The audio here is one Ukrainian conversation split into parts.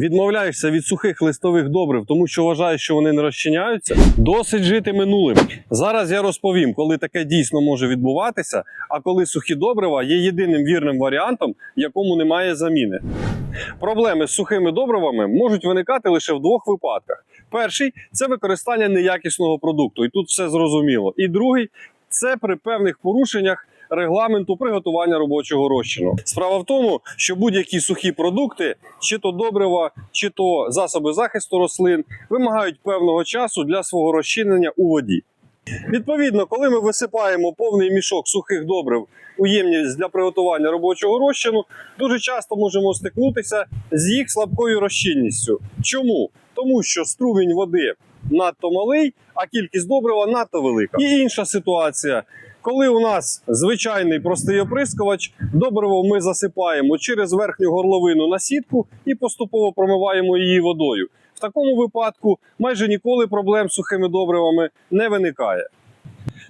Відмовляєшся від сухих листових добрив, тому що вважаєш, що вони не розчиняються. Досить жити минулим. Зараз я розповім, коли таке дійсно може відбуватися, а коли сухі добрива є єдиним вірним варіантом, якому немає заміни. Проблеми з сухими добривами можуть виникати лише в двох випадках: перший це використання неякісного продукту, і тут все зрозуміло. І другий це при певних порушеннях регламенту приготування робочого розчину. Справа в тому, що будь-які сухі продукти, чи то добрива, чи то засоби захисту рослин, вимагають певного часу для свого розчинення у воді. Відповідно, коли ми висипаємо повний мішок сухих добрив у ємність для приготування робочого розчину, дуже часто можемо стикнутися з їх слабкою розчинністю. Чому? Тому що струвінь води надто малий, а кількість добрива надто велика. І інша ситуація. Коли у нас звичайний простий оприскувач, добриво ми засипаємо через верхню горловину на сітку і поступово промиваємо її водою. В такому випадку майже ніколи проблем з сухими добривами не виникає.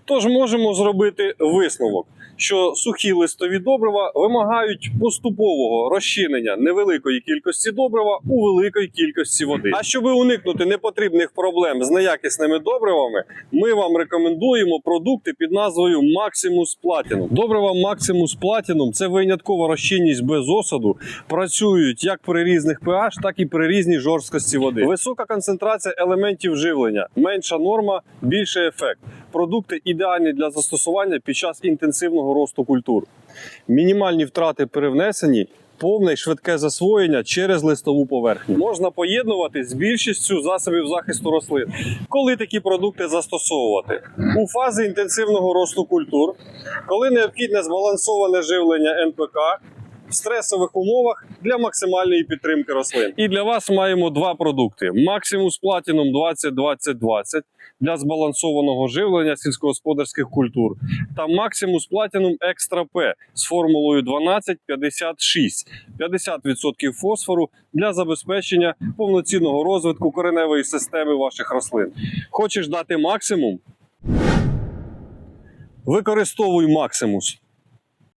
Тож можемо зробити висновок, що сухі листові добрива вимагають поступового розчинення невеликої кількості добрива у великій кількості води. А щоб уникнути непотрібних проблем з неякісними добривами, ми вам рекомендуємо продукти під назвою Maximus Platinum. Добрива Maximus Platinum – це виняткова розчинність без осаду, працюють як при різних pH, так і при різній жорсткості води. Висока концентрація елементів живлення, менша норма, більший ефект. Продукти ідеальні для застосування під час інтенсивного росту культур. Мінімальні втрати при внесенні. Повне й швидке засвоєння через листову поверхню можна поєднувати з більшістю засобів захисту рослин. Коли такі продукти застосовувати у фазі інтенсивного росту культур, коли необхідне збалансоване живлення НПК в стресових умовах для максимальної підтримки рослин. І для вас маємо два продукти: Maximus Platinum 20-20-20 для збалансованого живлення сільськогосподарських культур та Maximus Platinum Extra P з формулою 1256 50% фосфору для забезпечення повноцінного розвитку кореневої системи ваших рослин. Хочеш дати максимум? Використовуй Maximus.